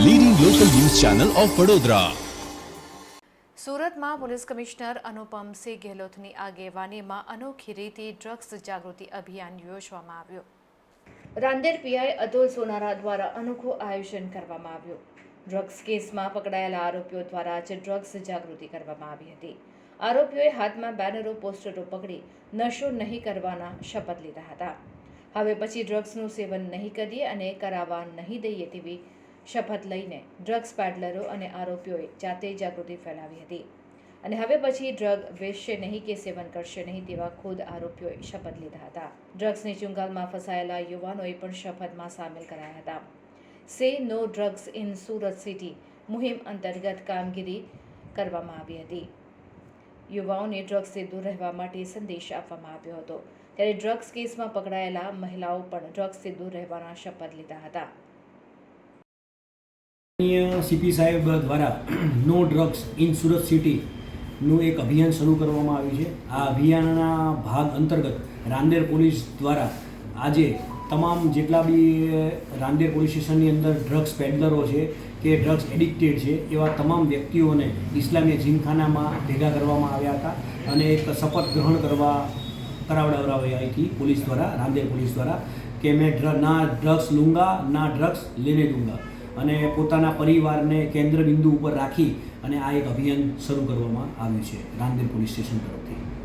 Channel of Vadodara સુરતમાં police commissioner Anupamsinh ગેહલોતની આગેવાનીમાં અનોખી રીતે ડ્રગ્સ જાગૃતિ અભિયાન યોજવામાં આવ્યું. રાંદેર પીઆઈ અતુલ સોનારા દ્વારા અનોખું આયોજન કરવામાં આવ્યું. ડ્રગ્સ કેસમાં પકડાયેલા આરોપીઓ દ્વારા આજે ડ્રગ્સ જાગૃતિ કરવામાં આવી હતી. આરોપીઓએ હાથમાં બેનરો, પોસ્ટરો પકડી નશો નહીં કરવાના શપથ લીધા હતા. હવે પછી ડ્રગ્સનું સેવન નહીં કરીએ અને કરાવવા નહીં દઈએ તેવી શપથ લઈને ડ્રગ્સ પેડલરો અને આરોપીઓએ જાતે જાગૃતિ ફેલાવી હતી. અને હવે પછી ડ્રગ વેચશે નહીં કે સેવન કરશે નહીં તેવા ખુદ આરોપીઓએ શપથ લીધા હતા. ડ્રગ્સની ચુંગાલમાં ફસાયેલા યુવાનોએ પણ શપથમાં સામેલ કરાયા હતા. Say no drugs in Surat city મુહિમ અંતર્ગત કામગીરી કરવામાં આવી હતી. યુવાઓને ડ્રગ્સથી દૂર રહેવા માટે સંદેશ આપવામાં આવ્યો હતો. ત્યારે ડ્રગ્સ કેસમાં પકડાયેલા મહિલાઓ પણ ડ્રગ્સથી દૂર રહેવાના શપથ લીધા હતા. સીપી સાહેબ દ્વારા નો ડ્રગ્સ ઇન સુરત સિટીનું એક અભિયાન શરૂ કરવામાં આવ્યું છે. આ અભિયાનના ભાગ અંતર્ગત રાંદેર પોલીસ દ્વારા આજે તમામ જેટલા બી રાંદેર પોલીસ સ્ટેશનની અંદર ડ્રગ્સ પેડલરો છે કે ડ્રગ્સ એડિક્ટેડ છે, એવા તમામ વ્યક્તિઓને ઇસ્લામીય જીમખાનામાં ભેગા કરવામાં આવ્યા હતા અને એક શપથ ગ્રહણ કરવા કરાવડાવડાવ્યા હતી પોલીસ દ્વારા, રાંદેર પોલીસ દ્વારા કે મેં ડ્ર ના ડ્રગ્સ લૂંગા, ના ડ્રગ્સ લેને દૂંગા. અને પોતાના પરિવારને કેન્દ્ર બિંદુ ઉપર રાખી અને આ એક અભિયાન શરૂ કરવામાં આવ્યું છે રાંદેર પોલીસ સ્ટેશન તરફથી.